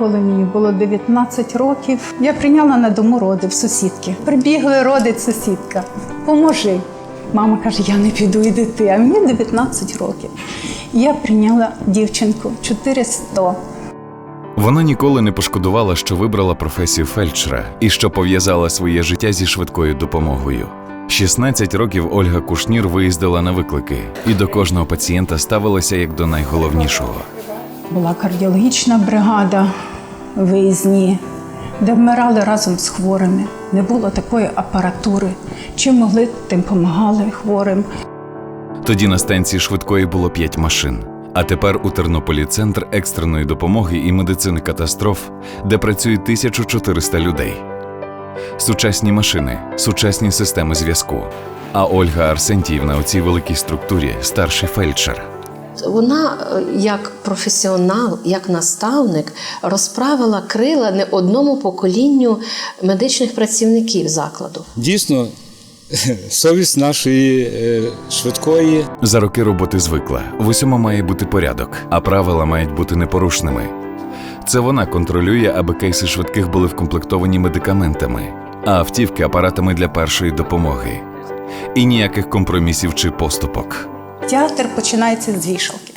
коли мені було 19 років, я прийняла на дому роди в сусідки. Прибігли родить сусідка. Поможи. Мама каже, я не піду, йди ти. А мені 19 років. Я прийняла дівчинку 400. Вона ніколи не пошкодувала, що вибрала професію фельдшера і що пов'язала своє життя зі швидкою допомогою. 16 років Ольга Кушнір виїздила на виклики і до кожного пацієнта ставилася як до найголовнішого. Була кардіологічна бригада виїзні, де вмирали разом з хворими. Не було такої апаратури. Чим могли, тим допомагали хворим. Тоді на станції швидкої було 5 машин. А тепер у Тернополі центр екстреної допомоги і медицини катастроф, де працює 1400 людей. Сучасні машини, сучасні системи зв'язку. А Ольга Арсентіївна у цій великій структурі старший фельдшер. Вона, е, як професіонал, як наставник, розправила крила не одному поколінню медичних працівників закладу. Дійсно, совість нашої е, швидкої За роки роботи звикла. В усьому має бути порядок, а правила мають бути непорушними. Це вона контролює, аби кейси швидких були вкомплектовані медикаментами, а автівки апаратами для першої допомоги. І ніяких компромісів чи поступок. Театр починається з вішалки.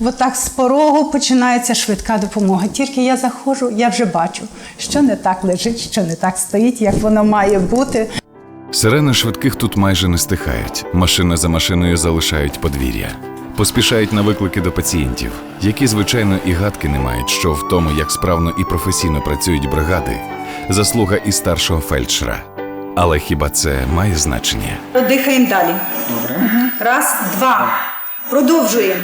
Отак з порогу починається швидка допомога. Тільки я заходжу, я вже бачу, що не так лежить, що не так стоїть, як воно має бути. Сирени швидких тут майже не стихають. Машина за машиною залишають подвір'я. Поспішають на виклики до пацієнтів, які, звичайно, і гадки не мають, що в тому, як справно і професійно працюють бригади, заслуга і старшого фельдшера. Але хіба це має значення? Дихаємо далі. Добре. Раз, два. Продовжуємо.